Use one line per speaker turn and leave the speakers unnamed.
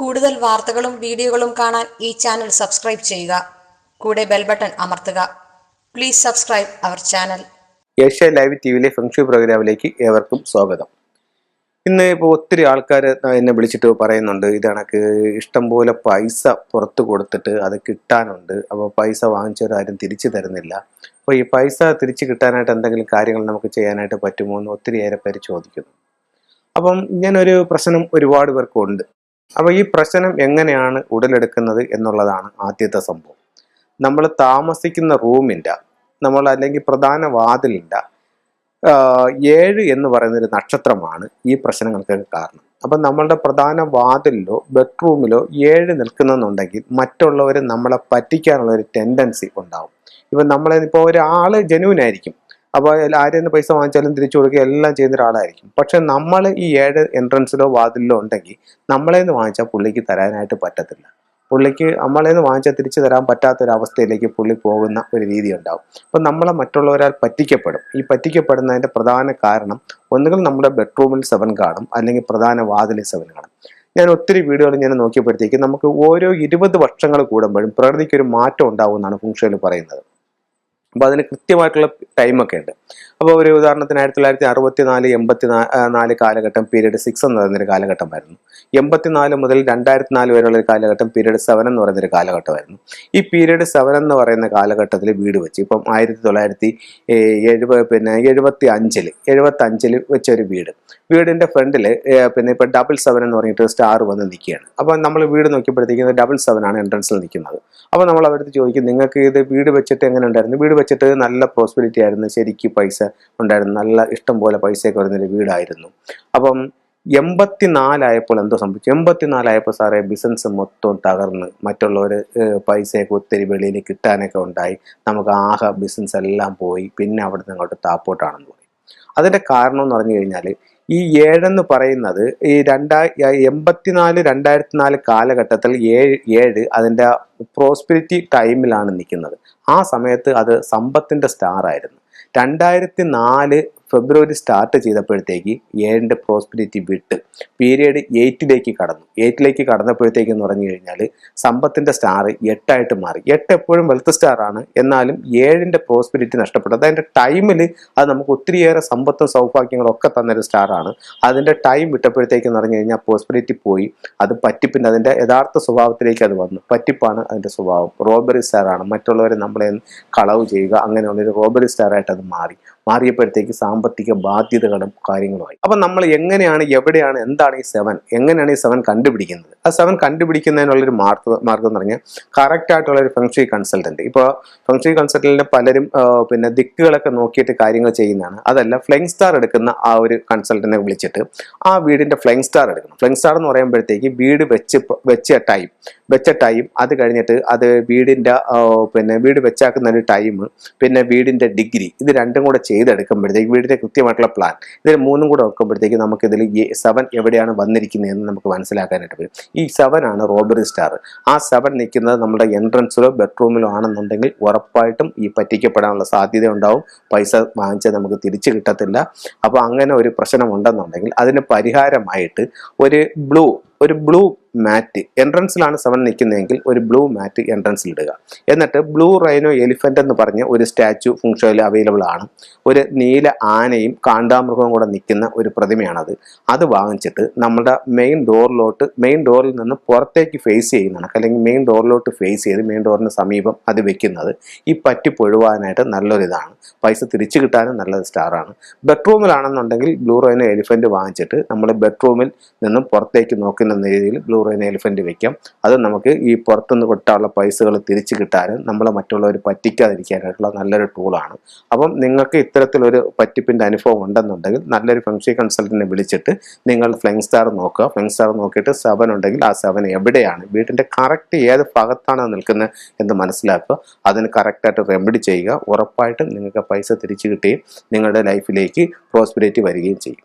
കൂടുതൽ വാർത്തകളും വീഡിയോകളും കാണാൻ ഈ ചാനൽ സബ്സ്ക്രൈബ് ചെയ്യുക. കൂടെ ബെൽ ബട്ടൺ അമർത്തുക. Please subscribe our channel.
Asia live T വിയിലെ ഫംഗ്ഷൻ പ്രോഗ്രാമിലേക്ക് ഏവർക്കും സ്വാഗതം. ഇന്ന് ഇപ്പോൾ ഒത്തിരി ആൾക്കാർ എന്നെ വിളിച്ചിട്ട് പറയുന്നുണ്ട് ഇത് കണക്ക് ഇഷ്ടംപോലെ പൈസ പുറത്ത് കൊടുത്തിട്ട് അത് കിട്ടാനുണ്ട്. അപ്പോൾ പൈസ വാങ്ങിച്ചവരാരും തിരിച്ചു തരുന്നില്ല. അപ്പോൾ ഈ പൈസ തിരിച്ചു കിട്ടാനായിട്ട് എന്തെങ്കിലും കാര്യങ്ങൾ നമുക്ക് ചെയ്യാനായിട്ട് പറ്റുമോ? എന്ന് ഒത്തിരിയേറെ പേര് ചോദിക്കുന്നു. അപ്പം ഇങ്ങനൊരു പ്രശ്നം ഒരുപാട് പേർക്കുണ്ട്. അപ്പോൾ ഈ പ്രശ്നം എങ്ങനെയാണ് ഉടലെടുക്കുന്നത് എന്നുള്ളതാണ് ആദ്യത്തെ സംഭവം. നമ്മൾ താമസിക്കുന്ന റൂമിന്റെ നമ്മൾ അല്ലെങ്കിൽ പ്രധാന വാതിലിന്റെ ഏഴ് എന്ന് പറയുന്ന ഒരു നക്ഷത്രമാണ് ഈ പ്രശ്നങ്ങൾക്ക് കാരണം. അപ്പം നമ്മളുടെ പ്രധാന വാതിലിലോ ബെഡ്റൂമിലോ ഏഴ് നിൽക്കുന്നെന്നുണ്ടെങ്കിൽ മറ്റുള്ളവർ നമ്മളെ പറ്റിക്കാനുള്ള ഒരു ടെൻഡൻസി ഉണ്ടാവും. ഇപ്പം നമ്മളെ ഇപ്പോൾ ഒരാൾ ജെനുവിൻ ആയിരിക്കും. അപ്പോൾ ആരിൽ നിന്ന് പൈസ വാങ്ങിച്ചാലും തിരിച്ചു കൊടുക്കുക എല്ലാം ചെയ്യുന്ന ഒരാളായിരിക്കും. പക്ഷെ നമ്മൾ ഈ ഏഴ് എൻട്രൻസിലോ വാതിലിലോ ഉണ്ടെങ്കിൽ നമ്മളെ നിന്ന് വാങ്ങിച്ചാൽ പുള്ളിക്ക് തരാനായിട്ട് പറ്റത്തില്ല. പുള്ളിക്ക് നമ്മളെ നിന്ന് വാങ്ങിച്ചാൽ തിരിച്ചു തരാൻ പറ്റാത്ത ഒരു അവസ്ഥയിലേക്ക് പുള്ളി പോകുന്ന ഒരു രീതി ഉണ്ടാവും. അപ്പോൾ നമ്മളെ മറ്റുള്ളവരാൽ പറ്റിക്കപ്പെടും. ഈ പറ്റിക്കപ്പെടുന്നതിന്റെ പ്രധാന കാരണം ഒന്നുകിൽ നമ്മുടെ ബെഡ്റൂമിൽ സെവൻ കാണും അല്ലെങ്കിൽ പ്രധാന വാതിലിൽ സെവൻ കാണും. ഞാൻ ഒത്തിരി വീഡിയോകൾ ഞാൻ നോക്കിയപ്പോഴത്തേക്ക് നമുക്ക് ഓരോ ഇരുപത് വർഷങ്ങൾ കൂടുമ്പോഴും പ്രകൃതിക്ക് ഒരു മാറ്റം ഉണ്ടാവും എന്നാണ് ഫുങ്ഷയിൽ പറയുന്നത്. അപ്പോൾ അതിന് കൃത്യമായിട്ടുള്ള ടൈമൊക്കെ ഉണ്ട്. അപ്പോൾ ഒരു ഉദാഹരണത്തിന് ആയിരത്തി തൊള്ളായിരത്തി അറുപത്തി നാല് എൺപത്തി നാല് കാലഘട്ടം പീരീഡ് സിക്സ് എന്ന് പറയുന്നൊരു കാലഘട്ടമായിരുന്നു. എൺപത്തിനാല് മുതൽ രണ്ടായിരത്തി നാല് വരെയുള്ള ഒരു കാലഘട്ടം പീരീഡ് സെവൻ എന്ന് പറയുന്നൊരു കാലഘട്ടമായിരുന്നു. ഈ പീരീഡ് സെവൻ എന്ന് പറയുന്ന കാലഘട്ടത്തിൽ വീട് വെച്ച് ഇപ്പം ആയിരത്തി തൊള്ളായിരത്തി എഴുപത് പിന്നെ എഴുപത്തി അഞ്ചിൽ എഴുപത്തി അഞ്ചിൽ വെച്ചൊരു വീട്. വീടിന്റെ ഫ്രണ്ടിൽ പിന്നെ ഇപ്പം ഡബിൾ സെവൻ എന്ന് പറഞ്ഞിട്ട് സ്റ്റാർ വന്ന് നിൽക്കുകയാണ്. അപ്പോൾ നമ്മൾ വീട് നോക്കിയപ്പോഴത്തേക്കും ഡബിൾ സെവൻ ആണ് എൻട്രൻസിൽ നിൽക്കുന്നത്. അപ്പോൾ നമ്മൾ അവരുടെ ചോദിക്കും നിങ്ങൾക്ക് ഇത് വീട് വെച്ചിട്ട് എങ്ങനെ ഉണ്ടായിരുന്നു? വീട് വെച്ചിട്ട് നല്ല പ്രോസ്പെരിറ്റി ആയിരുന്നു. ശരിക്കും പൈസ ഉണ്ടായിരുന്നു. നല്ല ഇഷ്ടം പോലെ പൈസയൊക്കെ വരുന്നൊരു വീടായിരുന്നു. അപ്പം എൺപത്തി നാലായപ്പോൾ എന്തോ സംഭവിച്ചു. എൺപത്തി നാലായപ്പോൾ സാറേ ബിസിനസ് മൊത്തം തകർന്ന്. മറ്റുള്ളവർ പൈസയൊക്കെ ഒത്തിരി വെളിയിൽ കിട്ടാനൊക്കെ ഉണ്ടായി. നമുക്ക് ആകെ ബിസിനസ് എല്ലാം പോയി. പിന്നെ അവിടെ നിന്ന് അങ്ങോട്ട് താപ്പോട്ടാണെന്ന് പറയും അതിന്റെ കാരണം എന്ന് പറഞ്ഞു കഴിഞ്ഞാൽ ഈ ഏഴെന്ന് പറയുന്നത് ഈ രണ്ടായി എൺപത്തിനാല് രണ്ടായിരത്തി നാല് കാലഘട്ടത്തിൽ ഏഴ് ഏഴ് അതിന്റെ പ്രോസ്പിരിറ്റി ടൈമിലാണ് നിൽക്കുന്നത്. ആ സമയത്ത് അത് സമ്പത്തിന്റെ സ്റ്റാർ ആയിരുന്നു രണ്ടായിരത്തി നാല് ഫെബ്രുവരി സ്റ്റാർട്ട് ചെയ്തപ്പോഴത്തേക്ക് ഏഴിന്റെ പ്രോസ്പിരിറ്റി വിട്ട് പീരിയഡ് എയ്റ്റിലേക്ക് കടന്നു. എയ്റ്റിലേക്ക് കടന്നപ്പോഴത്തേക്ക് എന്ന് പറഞ്ഞു കഴിഞ്ഞാൽ സമ്പത്തിന്റെ സ്റ്റാർ എട്ടായിട്ട് മാറി. എട്ട് എപ്പോഴും വെൽത്ത് സ്റ്റാർ ആണ്. എന്നാലും ഏഴിന്റെ പ്രോസ്പിരിറ്റി നഷ്ടപ്പെട്ടു. അതിന്റെ ടൈമിൽ അത് നമുക്ക് ഒത്തിരിയേറെ സമ്പത്തും സൗഭാഗ്യങ്ങളും ഒക്കെ തന്നൊരു സ്റ്റാറാണ് അതിന്റെ ടൈം വിട്ടപ്പോഴത്തേക്ക് എന്ന് പറഞ്ഞു കഴിഞ്ഞാൽ പ്രോസ്പിരിറ്റി പോയി. അത് പറ്റിപ്പിന്റെ അതിന്റെ യഥാർത്ഥ സ്വഭാവത്തിലേക്ക് അത് വന്നു. പറ്റിപ്പാണ് അതിന്റെ സ്വഭാവം. റോബറി സ്റ്റാറാണ് മറ്റുള്ളവരെ നമ്മളെ കളവ് ചെയ്യുക. അങ്ങനെയുള്ളൊരു റോബറി സ്റ്റാറായിട്ട് അത് മാറി. മാറിയപ്പോഴത്തേക്ക് സാമ്പത്തിക ബാധ്യതകളും കാര്യങ്ങളുമായി. അപ്പം നമ്മൾ എങ്ങനെയാണ് എവിടെയാണ് എന്താണ് ഈ സെവൻ എങ്ങനെയാണ് ഈ സെവൻ കണ്ടുപിടിക്കുന്നത്? ആ സെവൻ കണ്ടുപിടിക്കുന്നതിനുള്ളൊരു മാർഗ മാർഗം എന്ന് പറഞ്ഞാൽ കറക്റ്റ് ആയിട്ടുള്ള ഒരു ഫംഗ്ഷി കൺസൾട്ടന്റ് ഇപ്പോൾ ഫംഗ്ഷി കൺസൾട്ടന്റിന്റെ പലരും പിന്നെ ദിക്കുകളൊക്കെ നോക്കിയിട്ട് കാര്യങ്ങൾ ചെയ്യുന്നതാണ്. അതല്ല ഫ്ലൈങ് സ്റ്റാർ എടുക്കുന്ന ആ ഒരു കൺസൾട്ടനെ വിളിച്ചിട്ട് ആ വീടിന്റെ ഫ്ലൈങ് സ്റ്റാർ എടുക്കണം. ഫ്ലൈങ് സ്റ്റാർ എന്ന് പറയുമ്പോഴത്തേക്ക് വീട് വെച്ച് വെച്ച ടൈം വെച്ച ടൈം അത് കഴിഞ്ഞിട്ട് അത് വീടിന്റെ പിന്നെ വീട് വെച്ചാക്കുന്ന ഒരു ടൈം പിന്നെ വീടിന്റെ ഡിഗ്രി ഇത് രണ്ടും കൂടെ ചെയ്തെടുക്കുമ്പോഴത്തേക്ക് വീടിന്റെ കൃത്യമായിട്ടുള്ള പ്ലാൻ ഇതിൽ മൂന്നും കൂടെ വെക്കുമ്പോഴത്തേക്ക് നമുക്ക് ഇതിൽ സെവൻ എവിടെയാണ് വന്നിരിക്കുന്നതെന്ന് നമുക്ക് മനസ്സിലാക്കാനായിട്ട് പറ്റും. ഈ സെവൻ ആണ് റോബറി സ്റ്റാർ. ആ സെവൻ നിൽക്കുന്നത് നമ്മുടെ എൻട്രൻസിലോ ബെഡ്റൂമിലോ ആണെന്നുണ്ടെങ്കിൽ ഉറപ്പായിട്ടും ഈ പറ്റിക്കപ്പെടാനുള്ള സാധ്യത ഉണ്ടാവും. പൈസ വാങ്ങിച്ചാൽ നമുക്ക് തിരിച്ചു കിട്ടത്തില്ല. അപ്പോൾ അങ്ങനെ ഒരു പ്രശ്നം ഉണ്ടെന്നുണ്ടെങ്കിൽ അതിന് പരിഹാരമായിട്ട് ഒരു ബ്ലൂ ഒരു ബ്ലൂ മാറ്റ്. എൻട്രൻസിലാണ് സെവൻ നിൽക്കുന്നതെങ്കിൽ ഒരു ബ്ലൂ മാറ്റ് എൻട്രൻസിൽ ഇടുക. എന്നിട്ട് ബ്ലൂ റൈനോ എലിഫന്റ് എന്ന് പറഞ്ഞ ഒരു സ്റ്റാച്ചു ഫുങ്ഷോയിൽ അവൈലബിൾ ആണ്. ഒരു നീല ആനയും കാണ്ടാമൃഗവും കൂടെ നിൽക്കുന്ന ഒരു പ്രതിമയാണത്. അത് വാങ്ങിച്ചിട്ട് നമ്മുടെ മെയിൻ ഡോറിലോട്ട് മെയിൻ ഡോറിൽ നിന്ന് പുറത്തേക്ക് ഫേസ് ചെയ്യുന്നതാണ്. അല്ലെങ്കിൽ മെയിൻ ഡോറിലോട്ട് ഫേസ് ചെയ്ത് മെയിൻ ഡോറിന് സമീപം അത് വെക്കുന്നത് ഈ പറ്റി പൊഴുവാനായിട്ട് നല്ലൊരു ഇതാണ്. പൈസ തിരിച്ചു കിട്ടാനും നല്ലൊരു സ്റ്റാറാണ് ബെഡ്റൂമിലാണെന്നുണ്ടെങ്കിൽ ബ്ലൂ റൈനോ എലിഫന്റ് വാങ്ങിച്ചിട്ട് നമ്മൾ ബെഡ്റൂമിൽ നിന്നും പുറത്തേക്ക് നോക്കുന്ന രീതിയിൽ ബ്ലൂ റൈനോ എലിഫന്റ് വെക്കാം. അത് നമുക്ക് ഈ പുറത്തുനിന്ന് കൊട്ടാനുള്ള പൈസകൾ തിരിച്ചു കിട്ടാനും നമ്മളെ മറ്റുള്ളവർ പറ്റിക്കാതിരിക്കാനായിട്ടുള്ള നല്ലൊരു ടൂളാണ് അപ്പം നിങ്ങൾക്ക് ഇത്തരത്തിലൊരു പറ്റിപ്പിന്റെ അനുഭവം ഉണ്ടെന്നുണ്ടെങ്കിൽ നല്ലൊരു ഫംഗ്ഷൻ കൺസൾട്ടന്റിനെ വിളിച്ചിട്ട് നിങ്ങൾ ഫ്ലെങ് സ്റ്റാർ നോക്കുക. ഫ്ലെങ് സ്റ്റാർ നോക്കിയിട്ട് സെവൻ ഉണ്ടെങ്കിൽ ആ സെവൻ എവിടെയാണ്? വീട്ടിന്റെ കറക്റ്റ് ഏത് ഭാഗത്താണ് നിൽക്കുന്നത് എന്ന് മനസ്സിലാക്കുക. അതിന് കറക്റ്റായിട്ട് റെമഡി ചെയ്യുക. ഉറപ്പായിട്ടും നിങ്ങൾക്ക് പൈസ തിരിച്ചു കിട്ടുകയും നിങ്ങളുടെ ലൈഫിലേക്ക് പ്രോസ്പിരിറ്റി വരികയും ചെയ്യും.